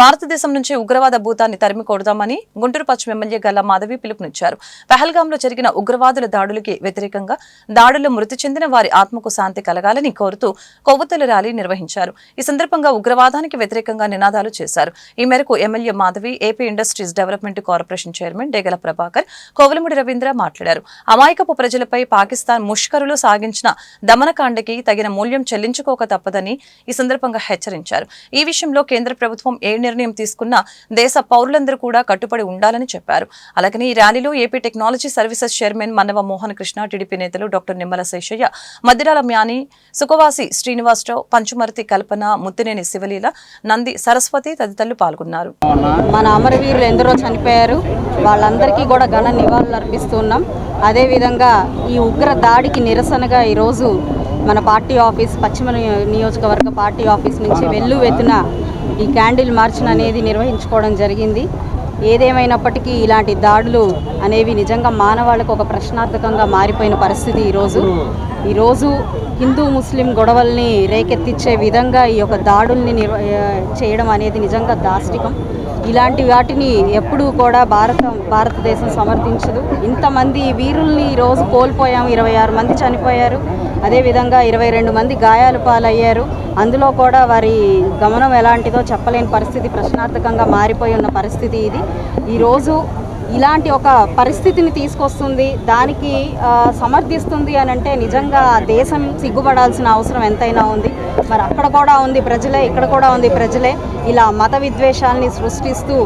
భారతదేశం నుంచి ఉగ్రవాద భూతాన్ని తరిమి కొడదామని గుంటూరు పశ్చిమ ఎమ్మెల్యే గల్లా మాధవి పిలుపునిచ్చారు. పహల్గాంలో జరిగిన ఉగ్రవాదుల దాడులకి వ్యతిరేకంగా దాడుల్లో మృతి చెందిన వారి ఆత్మకు శాంతి కలగాలని కోరుతూ కొవ్వొత్తుల ర్యాలీ నిర్వహించారు. ఈ సందర్భంగా ఉగ్రవాదానికి వ్యతిరేకంగా నినాదాలు చేశారు. ఈ మేరకు MLA Madhavi AP industries development corporation chairman Degala Prabhakar Kovalamudi Ravindra మాట్లాడారు. అమాయకపు ప్రజలపై పాకిస్తాన్ ముష్కరులు సాగించిన దమనకాండకి తగిన మూల్యం చెల్లించుకోక తప్పదని ఈ సందర్భంగా హెచ్చరించారు. ఈ విషయంలో కేంద్ర ప్రభుత్వం ఏ నిర్ణయం తీసుకున్న దేశ పౌరులందరూ కూడా కట్టుబడి ఉండాలని చెప్పారు. అలాగని ఈ ర్యాలీలో AP technology services chairman Mannava Mohan Krishna TDP నేతలు డాక్టర్ నిమ్మల శేషయ్య మద్దిరాల మ్యాని సుఖవాసి శ్రీనివాసరావు పంచుమర్తి కల్పన ముత్తినేని శివలీల నంది సరస్వతి తదితరులు పాల్గొన్నారు. మన అమరవీరులు ఎందరో చనిపోయారు. వాళ్ళందరికీ కూడా ఘన నివాళులు అర్పిస్తున్నాం. అదేవిధంగా ఈ ఉగ్ర దాడికి నిరసనగా ఈరోజు మన పార్టీ ఆఫీస్ పశ్చిమ నియోజకవర్గ పార్టీ ఆఫీస్ నుంచి వెల్లువెత్తున ఈ క్యాండిల్ మార్చ్ అనేది నిర్వహించుకోవడం జరిగింది. ఏదేమైనప్పటికీ ఇలాంటి దాడులు అనేవి నిజంగా మానవాళికి ఒక ప్రశ్నార్థకంగా మారిపోయిన పరిస్థితి ఈరోజు. ఈరోజు హిందూ ముస్లిం గొడవల్ని రేకెత్తిచ్చే విధంగా ఈ యొక్క దాడుల్ని నిర్వ చేయడం అనేది నిజంగా దాష్టికం. ఇలాంటి వాటిని ఎప్పుడూ కూడా భారత భారతదేశం సమర్థించదు. ఇంతమంది వీరుల్ని ఈరోజు కోల్పోయాము ఇరవై ఆరు మంది చనిపోయారు. అదేవిధంగా ఇరవై రెండు మంది గాయాలు పాలయ్యారు. అందులో కూడా వారి గమనం ఎలాంటిదో చెప్పలేని పరిస్థితి ప్రశ్నార్థకంగా మారిపోయి ఉన్న పరిస్థితి ఇది. ఈరోజు ఇలాంటి ఒక పరిస్థితిని తీసుకొస్తుంది దానికి సమర్థిస్తుంది అని అంటే నిజంగా దేశం సిగ్గుపడాల్సిన అవసరం ఎంతైనా ఉంది. మరి అక్కడ కూడా ఉంది ప్రజలే ఇక్కడ కూడా ఉంది ప్రజలే. ఇలా మత విద్వేషాల్ని సృష్టిస్తూ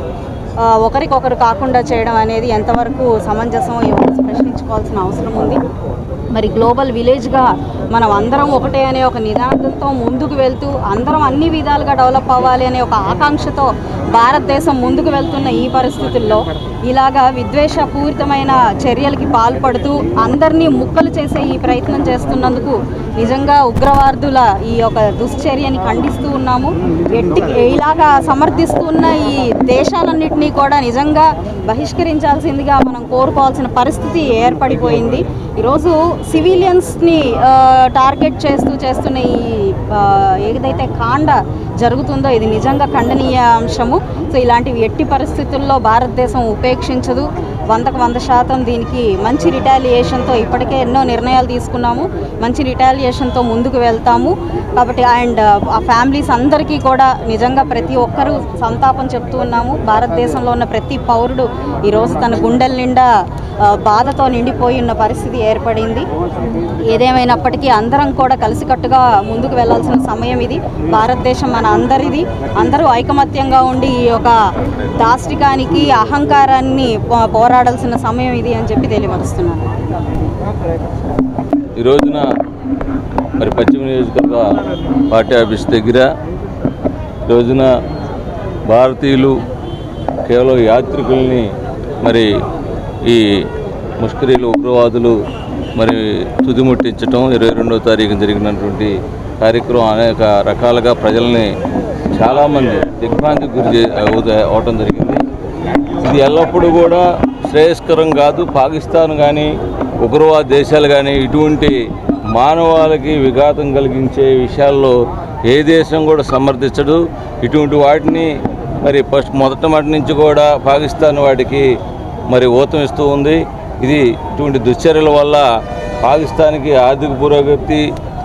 ఒకరికొకరు కాకుండా చేయడం అనేది ఎంతవరకు సమంజసం ఎవరు ప్రశ్నించుకోవాల్సిన అవసరం ఉంది. మరి గ్లోబల్ విలేజ్గా మనం అందరం ఒకటే అనే ఒక నినాదంతో ముందుకు వెళ్తూ అందరం అన్ని విధాలుగా డెవలప్ అవ్వాలి అనే ఒక ఆకాంక్షతో భారతదేశం ముందుకు వెళ్తున్న ఈ పరిస్థితుల్లో ఇలాగా విద్వేషపూరితమైన చర్యలకి పాల్పడుతూ అందరినీ ముక్కలు చేసే ఈ ప్రయత్నం చేస్తున్నందుకు నిజంగా ఉగ్రవాదుల ఈ యొక్క దుశ్చర్యని ఖండిస్తూ ఉన్నాము. ఎట్టి ఇలాగా సమర్థిస్తున్న ఈ దేశాలన్నింటినీ కూడా నిజంగా బహిష్కరించాల్సిందిగా మనం కోరుకోవాల్సిన పరిస్థితి ఏర్పడిపోయింది. ఈరోజు సివిలియన్స్ని టార్గెట్ చేస్తూ చేస్తున్న ఈ ఏదైతే కాండ జరుగుతుందో ఇది నిజంగా ఖండనీయ అంశము సో ఇలాంటివి ఎట్టి పరిస్థితుల్లో భారతదేశం ఉపేక్షించదు. వందకు వంద శాతం దీనికి మంచి రిటాలియేషన్తో ఇప్పటికే ఎన్నో నిర్ణయాలు తీసుకున్నాము. మంచి రిటాలియేషన్తో ముందుకు వెళ్తాము. కాబట్టి అండ్ ఆ ఫ్యామిలీస్ అందరికీ కూడా నిజంగా ప్రతి ఒక్కరూ సంతాపం చెప్తూ ఉన్నాము. భారతదేశంలో ఉన్న ప్రతి పౌరుడు ఈరోజు తన గుండెల నిండా బాధతో నిండిపోయి ఉన్న పరిస్థితి ఏర్పడింది. ఏదేమైనప్పటికీ అందరం కూడా కలిసికట్టుగా ముందుకు వెళ్ళాల్సిన సమయం ఇది. భారతదేశం మన అందరిది. అందరూ ఐకమత్యంగా ఉండి ఈ యొక్క దాష్టికానికి అహంకారాన్ని పో- పోరాడాల్సిన సమయం ఇది అని చెప్పి తెలియపరుస్తున్నాను. ఈ రోజున మరి పశ్చిమ నియోజకవర్గ పార్టీ ఆఫీస్ దగ్గర ఈ రోజున భారతీయులు కేవలం యాత్రికుల్ని మరి ఈ ముష్కరీలు ఉగ్రవాదులు మరి తుదిముట్టించటం ఇరవై రెండవ తారీఖు జరిగినటువంటి కార్యక్రమం అనేక రకాలుగా ప్రజల్ని చాలామంది దిగ్భ్రాంతికి గురి అవటం జరిగింది. ఇది ఎల్లప్పుడూ కూడా శ్రేయస్కరం కాదు పాకిస్తాన్ కానీ ఉగ్రవాద దేశాలు కానీ ఇటువంటి మానవాళికి విఘాతం కలిగించే విషయాల్లో ఏ దేశం కూడా సమర్థించడు ఇటువంటి వాటిని మరి ఫస్ట్ మొదట మటి నుంచి కూడా పాకిస్తాన్ వాటికి మరి ఊతం ఇస్తూ ఉంది. ఇది ఇటువంటి దుశ్చర్యల వల్ల పాకిస్తాన్కి ఆర్థిక పురోగతి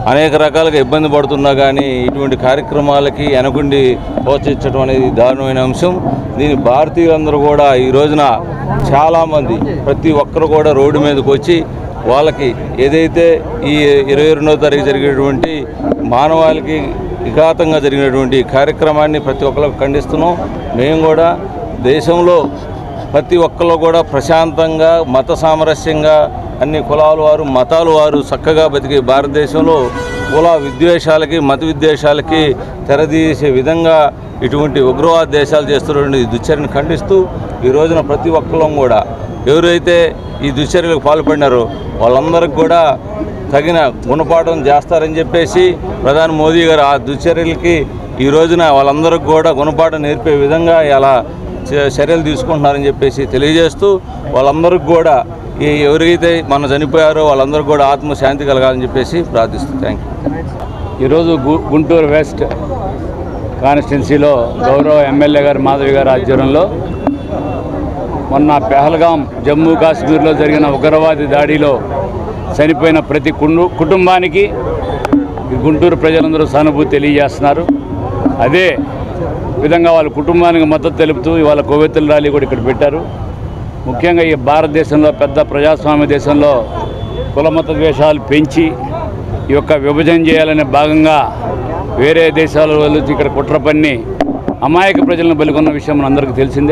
అనేక రకాలుగా ఇబ్బంది పడుతున్నా కానీ ఇటువంటి కార్యక్రమాలకి వెనకుండి ప్రోత్సహించడం అనేది దారుణమైన అంశం. దీని భారతీయులందరూ కూడా ఈ రోజున చాలామంది ప్రతి ఒక్కరు కూడా రోడ్డు మీదకి వచ్చి వాళ్ళకి ఏదైతే ఈ ఇరవై రెండవ తారీఖు జరిగేటువంటి మానవాళికి విఘాతంగా జరిగినటువంటి కార్యక్రమాన్ని ప్రతి ఒక్కరికి ఖండిస్తున్నాం. మేము కూడా దేశంలో ప్రతి ఒక్కళ్ళు కూడా ప్రశాంతంగా మత సామరస్యంగా అన్ని కులాల వారు మతాల వారు చక్కగా బతికే భారతదేశంలో కుల విద్వేషాలకి మత విద్వేషాలకి తెరదీసే విధంగా ఇటువంటి ఉగ్రవాద దేశాలు చేస్తున్నటువంటి ఈ దుశ్చర్యను ఖండిస్తూ ఈ రోజున ప్రతి ఒక్కళ్ళం కూడా ఎవరైతే ఈ దుశ్చర్యలకు పాల్పడినారో వాళ్ళందరికీ కూడా తగిన గుణపాఠం చేస్తారని చెప్పేసి ప్రధాని మోదీ గారు ఆ దుశ్చర్యలకి ఈ రోజున వాళ్ళందరికీ కూడా గుణపాఠం నేర్పే విధంగా ఇలా చర్యలు తీసుకుంటున్నారని చెప్పేసి తెలియజేస్తూ వాళ్ళందరికీ కూడా ఈ ఎవరైతే మన చనిపోయారో వాళ్ళందరికీ కూడా ఆత్మశాంతి కలగాలని చెప్పేసి ప్రార్థిస్తూ థ్యాంక్ యూ ఈరోజు గు గుంటూరు వెస్ట్ కాన్స్టిట్యున్సీలో గౌరవ ఎమ్మెల్యే గారు మాధవి గారి ఆధ్వర్యంలో మొన్న పెహల్గాం జమ్మూ కాశ్మీర్లో జరిగిన ఉగ్రవాది దాడిలో చనిపోయిన ప్రతి కుండు కుటుంబానికి గుంటూరు ప్రజలందరూ సానుభూతి తెలియజేస్తున్నారు. అదే విధంగా వాళ్ళ కుటుంబానికి మద్దతు తెలుపుతూ ఇవాళ కొవ్వెత్తుల ర్యాలీ కూడా ఇక్కడ పెట్టారు. ముఖ్యంగా ఈ భారతదేశంలో పెద్ద ప్రజాస్వామ్య దేశంలో కులమత ద్వేషాలు పెంచి ఈ యొక్క విభజన చేయాలనే భాగంగా వేరే దేశాల వాళ్ళు ఇక్కడ కుట్ర పన్ని అమాయక ప్రజలను బలికొన్న విషయం మనందరికీ తెలిసిందే.